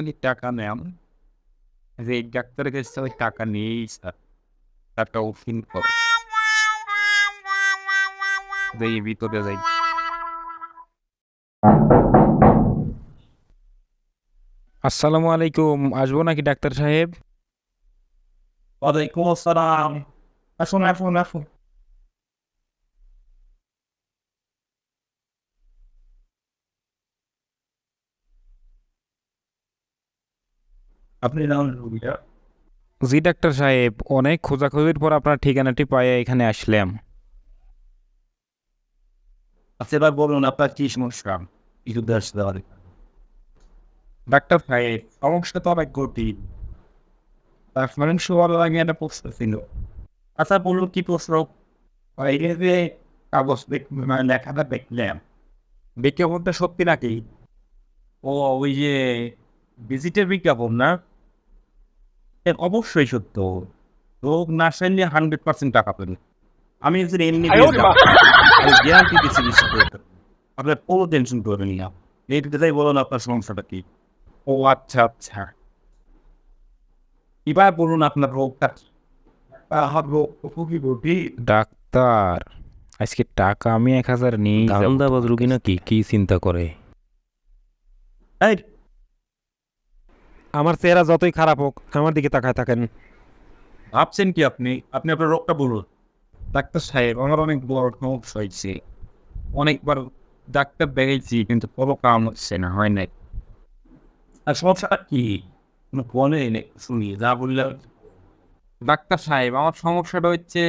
আপনি টাকা নেন যে এই ডাক্তারের কাছে ওই টাকা নিয়েই স্যার টাকা উঠিন করে যে এই ভিতরে যাই আসসালামু আলাইকুম আসব নাকি ডাক্তার সাহেব ওয়ালাইকুম আসসালাম আসুন আসুন আসুন আপনি নাম রুগীটা জি ডাক্তার সাহেব অনেক খোঁজাখুঁজির পর আপনার ঠিকানাটি পাইয়া এখানে আসলাম। আচ্ছা এবার বলুন আপনার কি সমস্যা? কিছু দেশ দেওয়ার ডাক্তার সাহেব সমস্যা তো অনেক কঠিন। মানে সবার আগে একটা প্রশ্ন ছিল। আচ্ছা বলুন কি প্রশ্ন? এই যে কাগজ মানে লেখাটা দেখলাম। বিজ্ঞাপনটা সত্যি নাকি? ও ওই যে ভিজিটের বিজ্ঞাপন না? অবশ্যই সত্য। রোগ না সারলে হান্ড্রেড পার্সেন্ট টাকা পাবেন। আমি একজন এমনি গ্যারান্টি দিচ্ছি আপনার কোনো টেনশন করবেন না। এই কথাই বলুন আপনার সমস্যাটা কি? ও আচ্ছা আচ্ছা। এবার বলুন আপনার রোগটা। ডাক্তার আজকে টাকা আমি এক হাজার নিই দান্দাবাজ রুগী নাকি? কি চিন্তা করে? এই আমার চেহারা যতই খারাপ হোক, আমার দিকে তাকায় থাকেন। ভাবছেন কি আপনি? আপনি আপনার রোগটা বলুন। ডাক্তার সাহেব, আমার অনেক বড় সমস্যা হয়েছে। অনেকবার ডাক্তার দেখেছি কিন্তু কোনো কাম হচ্ছে না, হয় নাই। আর সমস্যাটা কি? বলে শুনি, যা বললাম ডাক্তার সাহেব, আমার সমস্যাটা হচ্ছে,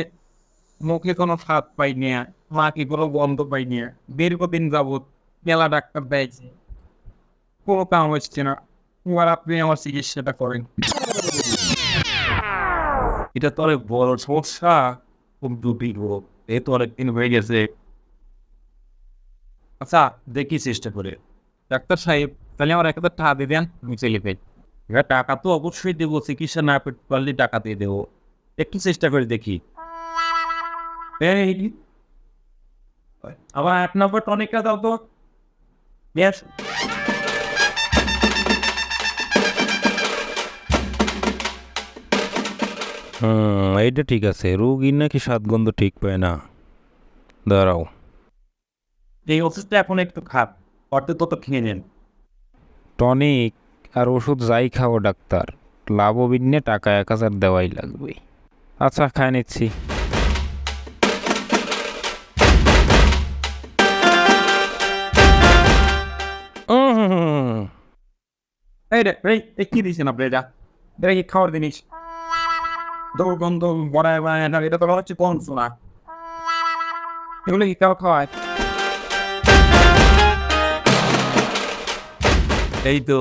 মুখে কোনো স্বাদ পাই না মাকে কোনো গন্ধ পাই না। দীর্ঘদিন যাবৎ মেলা ডাক্তার দেখছি কোনো কাম হচ্ছে না। এবার আপনি আমার চিকিৎসাটা করেন এটা তো অনেক বড় সমস্যা। খুব জটিল রোগ এ তো অনেকদিন হয়ে গেছে। আচ্ছা দেখি চেষ্টা করে। ডাক্তার সাহেব, তাহলে আমার এক হাজার টাকা দিয়ে দেন, আমি চলে যাই। এবার টাকা তো অবশ্যই দেবো, চিকিৎসা না পেতে পারলে টাকা দিয়ে দেবো। একটু চেষ্টা করে দেখি। আবার এক নম্বর টনিকটা দাও তো। বেশ। হুম এইটা ঠিক আছে। রুগীর নাকি স্বাদগন্ধ ঠিক পায় না। দাঁড়াও। এই ওষুধটা এখন একটু খাপ অর্থে তো তো খেয়ে নেন। টনিক আর ওষুধ যাই খাও ডাক্তার। লাভবিন্নে টাকা এক হাজার দেওয়াই লাগবে। আচ্ছা খাই নিচ্ছি। এই রে এই এই কি দিয়েছেন আপনি? এটা এটা কি খাওয়ার জিনিস। দুর্গন্ধ বড়ায় বড়ায় না এটা তো হচ্ছে কোন সোনা এগুলো কি কেউ খাওয়ায় এই তো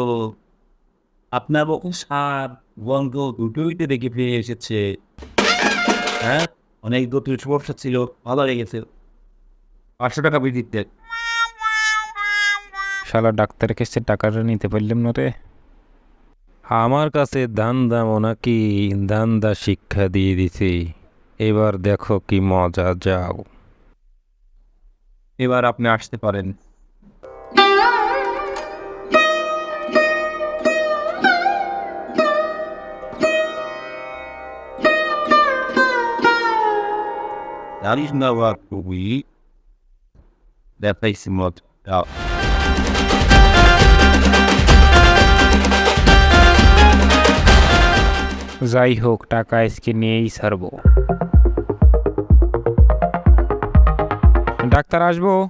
আপনার সার গন্ধ দুটোইতে দেখে ফিরে এসেছে। হ্যাঁ অনেক জটিল সমস্যা ছিল ভালো লেগেছে। পাঁচশো টাকা বিয়ে দিতে। শালা ডাক্তারের কাছে টাকাটা নিতে পারলাম না রে। আমার কাছে দান দান্দা নাকি? দান্দা শিক্ষা দিয়ে দিছি। এবার দেখো কি মজা যাও। এবার আপনি আসতে পারেন। up out. যাই হোক টাকা আজকে নিয়েই ছাড়বো। ডাক্তার আসব?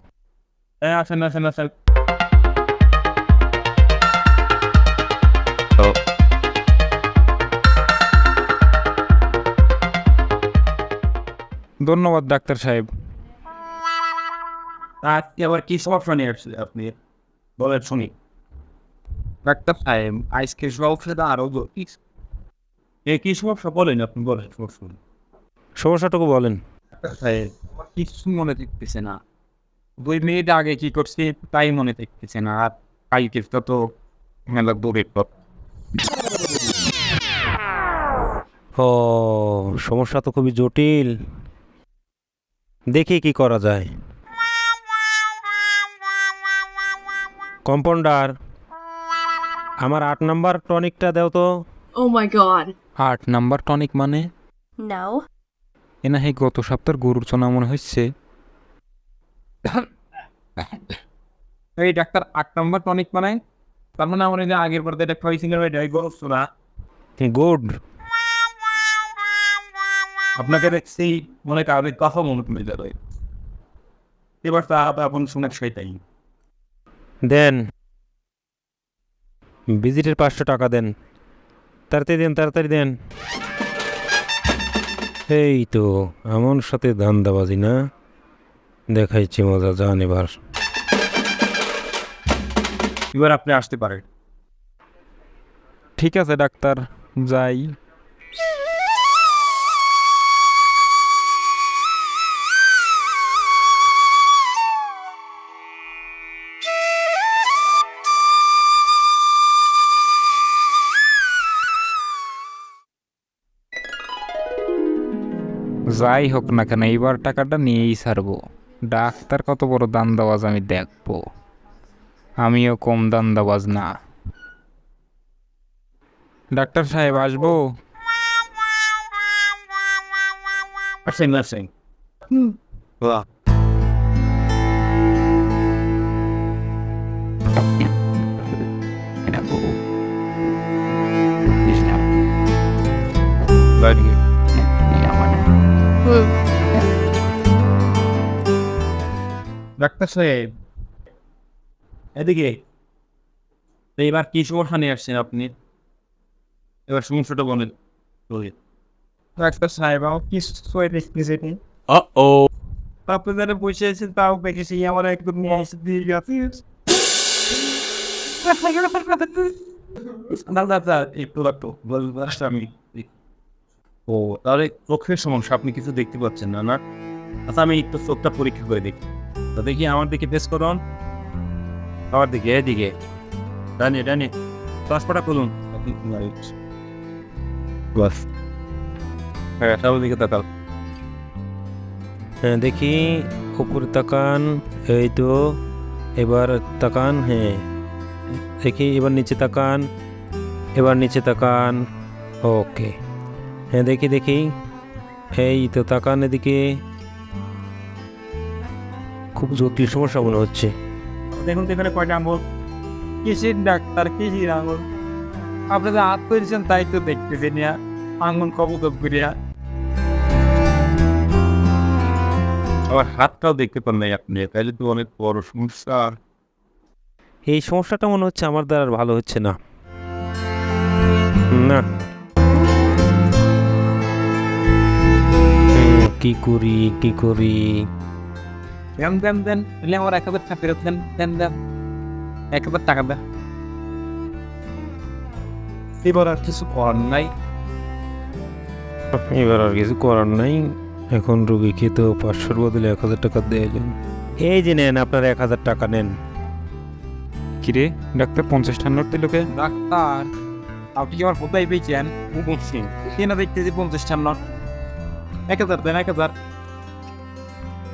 হ্যাঁ আসেন আসেন আসেন। ধন্যবাদ ডাক্তার সাহেব। আজকে আবার কি সমস্যা নিয়ে আসছে আপনি? বলেন শুনি। ডাক্তার সাহেব আজকে সমস্যাটা আরও জটিল। এ কি সমস্যা বলেন আপনি বলেন সমস্যা সমস্যাটুকু বলেন। কিছু মনে থাকতেছে না। দুই মিনিট আগে কি করছি তাই মনে থাকতেছে না। আর কালকে তো মেলা দূরের কথা ও সমস্যা তো খুবই জটিল। দেখি কি করা যায়। কম্পাউন্ডার আমার আট নাম্বার টনিকটা দেও তো। Oh my god. আট নাম্বার টনিক মানে? No. এনা হে গত সপ্তাহের গরুর চোনা মনে হচ্ছে। এই ডাক্তার আট নম্বর টনিক মানে? তার মানে আমার এই যে আগের পর এটা খাওয়াইছি না এটা গরম না গুড। আপনাকে দেখছি মনে কারণে কথা মনে পড়ে যাবে। এবার তা আপন শুনে সেটাই। দেন। ভিজিটের পাঁচশো টাকা দেন। তাড়াতাড়ি দেন তাড়াতাড়ি দেন। এই তো আমার সাথে ধান্দাবাজি না? দেখাইছি মজা যান এবার। এবার আপনি আসতে পারেন। ঠিক আছে ডাক্তার যাই। যাই হোক না কেন এইবার টাকাটা নিয়েই ছাড়বো। ডাক্তার কত বড় দান্দাবাজ আমি দেখব। আমিও কম দান্দাবাজ না। ডাক্তার সাহেব আসব? আসেন ডাক্তার সাহেব এদিকে এবার কি সমস্যা নিয়ে আসছেন আপনি? এবার সমস্যাটা বলেন। ডাক্তার সাহেব আমার কি সয়ে দেখতেছে আপনি যারা বসে আছেন তাও দেখেছি আমার একদম বলব আমি। ও তাহলে চোখের সমস্যা আপনি কিছু দেখতে পাচ্ছেন না না? আচ্ছা আমি একটু চোখটা পরীক্ষা করে দেখি। তো দেখি আমার দিকে ফেস করুন। আমার দিকে এদিকে। ডানে ডানে। পাসপোর্টটা খুলুন। বাস। হ্যাঁ দিকে হ্যাঁ দেখি। উপরে তাকান এই তো। এবার তাকান হ্যাঁ। দেখি এবার নিচে তাকান। এবার নিচে তাকান। ওকে। হ্যাঁ দেখি দেখি। এই তো তাকান এদিকে। খুব জটিল সমস্যা মনে হচ্ছে। দেখুন তো এখানে কয়টা আঙুল কৃষির ডাক্তার কৃষির আঙুল আপনি যে হাত করেছেন তাই তো দেখতেছেন ইয়া আঙুল কবুত করিয়া। আবার হাতটাও দেখতে পান নাই আপনি তাহলে তো অনেক বড় সমস্যা। এই সমস্যাটা মনে হচ্ছে আমার দ্বারা আর ভালো হচ্ছে না। না। কি করি কি করি? দেন দেন দেন তাহলে আমার এক হাজার টাকা ফেরত দেন দেন দেন। এক হাজার টাকা দেন এবার আর কিছু করার নাই। এবার আর কিছু করার নাই। এখন রুগীকে তো পাঁচশোর বদলে এক হাজার টাকা যায় এই যে নেন আপনার এক হাজার টাকা নেন। কিরে ডাক্তার পঞ্চাশ টাকা দিল কে? ডাক্তার আপনি কি আমার কোথায় পেয়েছেন? কেনা দেখতেছি পঞ্চাশ টাকা নট? এক হাজার দেন এক হাজার।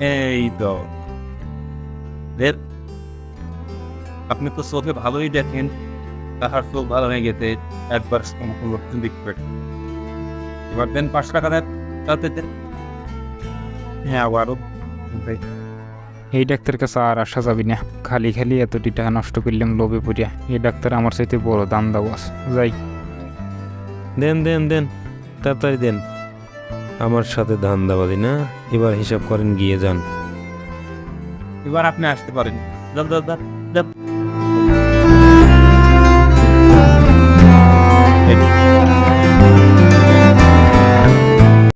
এই তো। দের আপনি তো চোখে ভালোই দেখেন। তাহার চোখ ভালো হয়ে গেছে একবার সম্পূর্ণ দেখতে এবার দেন পাঁচশো টাকা দেন তাতে দেন। হ্যাঁ আবারও এই ডাক্তার কাছে আর আসা যাবি না। খালি খালি এতটি টাকা নষ্ট করলাম লোভে পড়িয়া। এই ডাক্তার আমার সাথে বড় দান্দাবাজ যাই। দেন দেন দেন তাড়াতাড়ি দেন। আমার সাথে ধান্দাবাদি না। এবার হিসাব করেন গিয়ে যান। এবার আপনি আসতে পারেন। দাদা দাদা